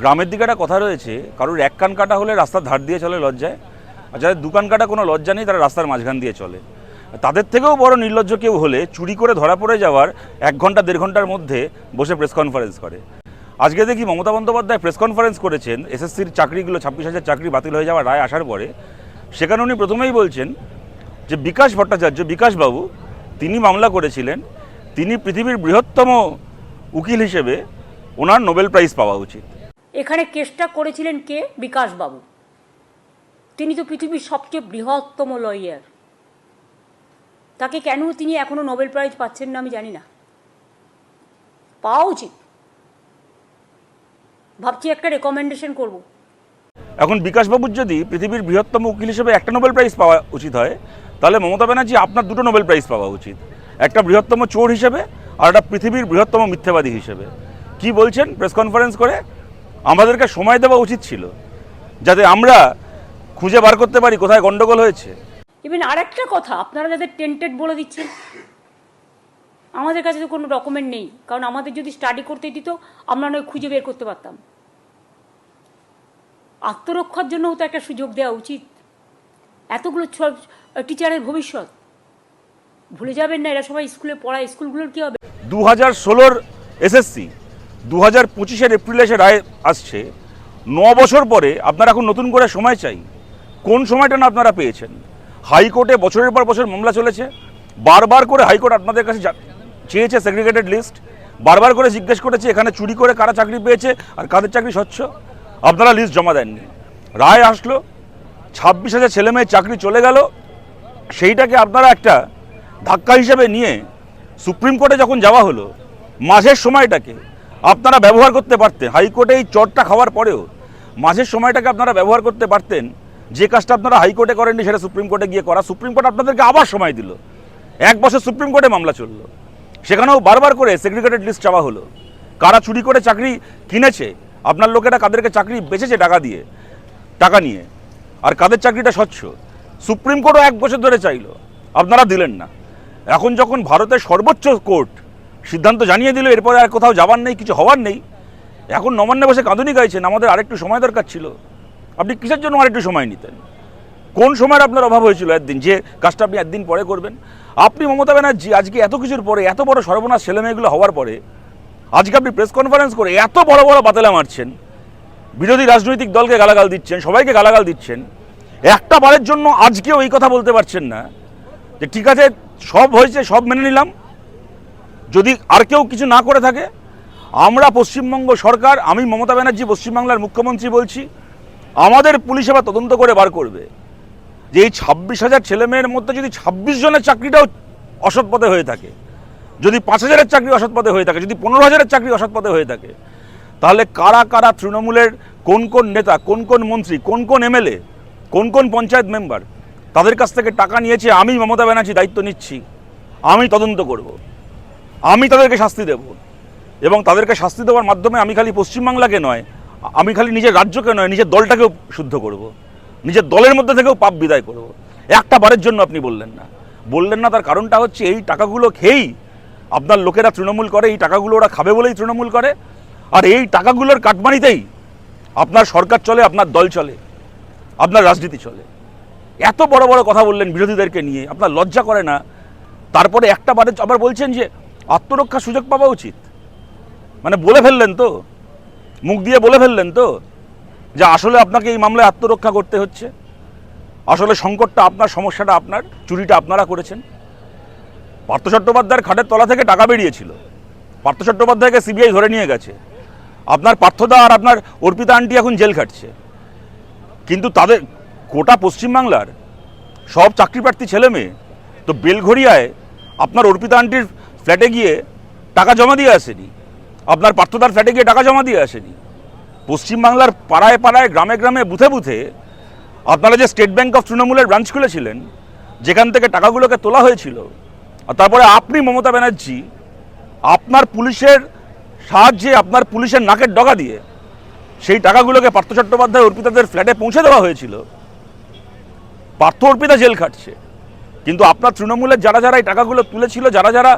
গ্রামের দিকে একটা কথা রয়েছে, কারোর এক কান কাটা হলে রাস্তার ধার দিয়ে চলে লজ্জায়, আর যাদের দু কান কাটা কোনো লজ্জা নেই, তারা রাস্তার মাঝখান দিয়ে চলে। তাদের থেকেও বড় নির্লজ্জ কেউ হলে চুরি করে ধরা পড়ে যাওয়ার এক ঘণ্টা, দেড় ঘণ্টার মধ্যে বসে প্রেস কনফারেন্স করে। আজকে দেখি মমতা বন্দ্যোপাধ্যায় প্রেস কনফারেন্স করেছেন, এসএসসির চাকরিগুলো, ছাব্বিশ হাজার চাকরি বাতিল হয়ে যাওয়ার রায় আসার পরে। সেখানে উনি প্রথমেই বলছেন যে, বিকাশ ভট্টাচার্য বিকাশবাবু তিনি মামলা করেছিলেন, তিনি পৃথিবীর বৃহত্তম উকিল হিসেবে ওনার নোবেল প্রাইজ পাওয়া উচিত। এখানে কেসটা করেছিলেন কে? বিকাশবাবু। তিনি তো পৃথিবীর সবচেয়ে বৃহত্তম লয়ার তাকে কেন তিনি এখনও নোবেল প্রাইজ পাচ্ছেন না আমি জানি না। পাওয়া উচিত। ভাবছি একটা রেকমেন্ডেশন করব। এখন বিকাশবাবুর যদি পৃথিবীর বৃহত্তম উকিল হিসেবে একটা নোবেল প্রাইজ পাওয়া উচিত হয়, তাহলে মমতা ব্যানার্জি আপনার দুটো নোবেল প্রাইজ পাওয়া উচিত। একটা বৃহত্তম চোর হিসেবে আর একটা পৃথিবীর বৃহত্তম মিথ্যাবাদী হিসেবে। কি বলছেন? প্রেস কনফারেন্স করে। আমাদেরকে সময় দেওয়া উচিত ছিল যাতে আমরা খুঁজে বার করতে পারি কোথায় গন্ডগোল হয়েছে। ইভেন আর একটা কথা আপনারা যাদের টেন্টেড বলে দিচ্ছেন আমাদের কাছে তো কোনো ডকুমেন্ট নেই। কারণ আমাদের যদি স্টাডি করতে দিত আমরা নয় খুঁজে বের করতে পারতাম। আত্মরক্ষার জন্যও তো একটা সুযোগ দেওয়া উচিত। এতগুলো টিচারের ভবিষ্যৎ। ভুলে যাবেন না এরা সবাই স্কুলে পড়ায়। স্কুলগুলোর কী হবে? দু হাজার ষোলোর এসএসসি দু হাজার পঁচিশের এপ্রিলে এসে রায় আসছে, ন বছর পরে আপনারা এখন নতুন করে সময় চাই। কোন সময়টা না আপনারা পেয়েছেন? হাইকোর্টে বছরের পর বছর মামলা চলেছে, বারবার করে হাইকোর্ট আপনাদের কাছে চেয়েছে সেগ্রিগেটেড লিস্ট বারবার করে জিজ্ঞেস করেছে, এখানে চুরি করে কারা চাকরি পেয়েছে আর কাদের চাকরি স্বচ্ছ? আপনারা লিস্ট জমা দেননি। রায় আসলো, ছাব্বিশ হাজার ছেলে মেয়ের চাকরি চলে গেল, সেইটাকে আপনারা একটা ধাক্কা হিসেবে নিয়ে সুপ্রিম কোর্টে যখন যাওয়া হলো মাঝের সময়টাকে আপনারা ব্যবহার করতে পারতেন। হাইকোর্টে এই চটটা খাওয়ার পরেও মাঝের সময়টাকে আপনারা ব্যবহার করতে পারতেন। যে কাজটা আপনারা হাইকোর্টে করেননি সেটা সুপ্রিম কোর্টে গিয়ে করা। সুপ্রিম কোর্ট আপনাদেরকে আবার সময় দিল। এক বছর সুপ্রিম কোর্টে মামলা চলল। সেখানেও বারবার করে সেগ্রিগেটেড লিস্ট চাওয়া হলো। কারা চুরি করে চাকরি কিনেছে, আপনার লোকেরা কাদেরকে চাকরি বেচেছে টাকা দিয়ে, টাকা নিয়ে, আর কাদের চাকরিটা স্বচ্ছ? সুপ্রিম কোর্টও এক বছর ধরে চাইলো। আপনারা দিলেন না। এখন যখন ভারতের সর্বোচ্চ কোর্ট সিদ্ধান্ত জানিয়ে দিল, এরপরে আর কোথাও যাবার নেই, কিছু হওয়ার নেই। এখন নবান্নে বসে কাঁদুনি গাইছেন, আমাদের আরেকটু সময় দরকার ছিল। আপনি কিসের জন্য আরেকটু সময় নিতেন? কোন সময়ের আপনার অভাব হয়েছিল একদিন? যে কাজটা আপনি একদিন পরে করবেন। আপনি মমতা ব্যানার্জি, আজকে এত কিছুর পরে, এত বড় সর্বনাশ ছেলেমেয়েগুলো হওয়ার পরে, আজকে আপনি প্রেস কনফারেন্স করে এত বড় বড় বাতেলা মারছেন। বিরোধী রাজনৈতিক দলকে গালাগাল দিচ্ছেন, সবাইকে গালাগাল দিচ্ছেন। একটা বারের জন্য আজকেও এই কথা বলতে পারছেন না। যে ঠিক আছে, সব হয়েছে, সব মেনে নিলাম। যদি আর কেউ কিছু না করে থাকে, আমরা পশ্চিমবঙ্গ সরকার, আমি মমতা ব্যানার্জি, পশ্চিমবাংলার মুখ্যমন্ত্রী বলছি, আমাদের পুলিশ এবার তদন্ত করে বার করবে। যে এই ছাব্বিশ হাজার ছেলেমেয়ের মধ্যে যদি ছাব্বিশ জনের চাকরিটাও অসৎ পথে হয়ে থাকে, যদি পাঁচ হাজারের চাকরি অসৎ পথে হয়ে থাকে, যদি পনেরো হাজারের চাকরি অসৎ পথে হয়ে থাকে, তাহলে কারা কারা তৃণমূলের কোন কোন নেতা, কোন কোন মন্ত্রী, কোন কোন এমএলএ, কোন কোন পঞ্চায়েত মেম্বার, তাদের কাছ থেকে টাকা নিয়েছে আমি, মমতা ব্যানার্জি দায়িত্ব নিচ্ছি, আমি তদন্ত করব। আমি তাদেরকে শাস্তি দেব। এবং তাদেরকে শাস্তি দেওয়ার মাধ্যমে আমি খালি পশ্চিমবাংলাকে নয়, আমি খালি নিজের রাজ্যকে নয়, নিজের দলটাকেও শুদ্ধ করব। নিজের দলের মধ্যে থেকেও পাপ বিদায় করব। একটা বারের জন্য আপনি বললেন না। বললেন না, তার কারণটা হচ্ছে এই টাকাগুলো খেয়েই আপনার লোকেরা তৃণমূল করে, এই টাকাগুলো ওরা খাবে বলেই তৃণমূল করে। আর এই টাকাগুলোর কাটমানিতেই আপনার সরকার চলে, আপনার দল চলে, আপনার রাজনীতি চলে। এত বড় বড় কথা বললেন বিরোধীদেরকে নিয়ে, আপনার লজ্জা করে না। তারপরে একটা বারে আবার বলছেন যে আত্মরক্ষার সুযোগ পাওয়া উচিত। মানে বলে ফেললেন তো, মুখ দিয়ে বলে ফেললেন তো, যে আসলে আপনাকে এই মামলায় আত্মরক্ষা করতে হচ্ছে। আসলে সংকটটা আপনার, সমস্যাটা আপনার, চুরিটা আপনারা করেছেন। পার্থ চট্টোপাধ্যায়ের খাটের তলা থেকে টাকা বেরিয়েছিল। পার্থ চট্টোপাধ্যায়কে সিবিআই ধরে নিয়ে গেছে। আপনার পার্থদা আর আপনার অর্পিতা আন্টি এখন জেল খাটছে। কিন্তু তাদের গোটা পশ্চিমবাংলার সব চাকরি প্রার্থী ছেলে মেয়ে তো বেলঘড়িয়ায় আপনার অর্পিতা আন্টির ফ্ল্যাটে গিয়ে টাকা জমা দিয়ে আসেনি। আপনার পার্থদার ফ্ল্যাটে গিয়ে টাকা জমা দিয়ে আসেনি। পশ্চিমবাংলার পাড়ায় পাড়ায়, গ্রামে গ্রামে, বুথে বুথে আপনারা যে স্টেট ব্যাঙ্ক অফ তৃণমূলের ব্রাঞ্চ খুলেছিলেন, যেখান থেকে টাকাগুলোকে তোলা হয়েছিল, আর তারপরে আপনি মমতা ব্যানার্জি আপনার পুলিশের সাহায্যে আপনার পুলিশের নাকের ডগা দিয়ে সেই টাকাগুলোকে পার্থ চট্টোপাধ্যায় অর্পিতাদের ফ্ল্যাটে পৌঁছে দেওয়া হয়েছিল। পার্থ অর্পিতা জেল খাটছে। কিন্তু আপনার তৃণমূলের যারা যারা এই টাকাগুলো তুলেছিল, যারা যারা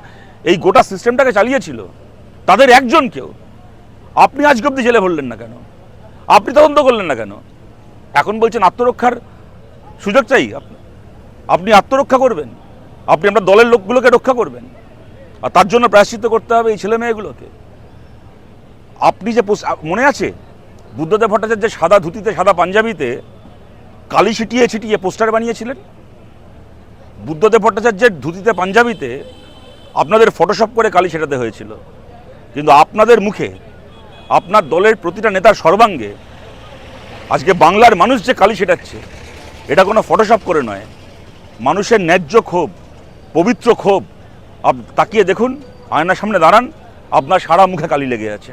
এই গোটা সিস্টেমটাকে চালিয়েছিল, তাদের একজনকেও আপনি আজকে অব্দি জেলে ভরলেন না কেন? আপনি তদন্ত করলেন না কেন? এখন বলছেন আত্মরক্ষার সুযোগ চাই আপ- আপনি আত্মরক্ষা করবেন। আপনি আপনার দলের লোকগুলোকে রক্ষা করবেন। আর তার জন্য প্রায়শ্চিত্ত করতে হবে এই ছেলে মেয়েগুলোকে। আপনি যে মনে আছে? বুদ্ধদেব ভট্টাচার্যের সাদা ধুতিতে, সাদা পাঞ্জাবিতে কালি ছিটিয়ে ছিটিয়ে পোস্টার বানিয়েছিলেন? বুদ্ধদেব ভট্টাচার্যের ধুতিতে, পাঞ্জাবিতে আপনাদের ফটোশপ করে কালি সেটাতে হয়েছিল। কিন্তু আপনাদের মুখে, আপনার দলের প্রতিটা নেতার সর্বাঙ্গে আজকে বাংলার মানুষ যে কালি সেটাচ্ছে, এটা কোনো ফটোশপ করে নয়। মানুষের ন্যায্য ক্ষোভ, পবিত্র ক্ষোভ তাকিয়ে দেখুন, আয়নার সামনে দাঁড়ান, আপনার সারা মুখে কালি লেগে আছে।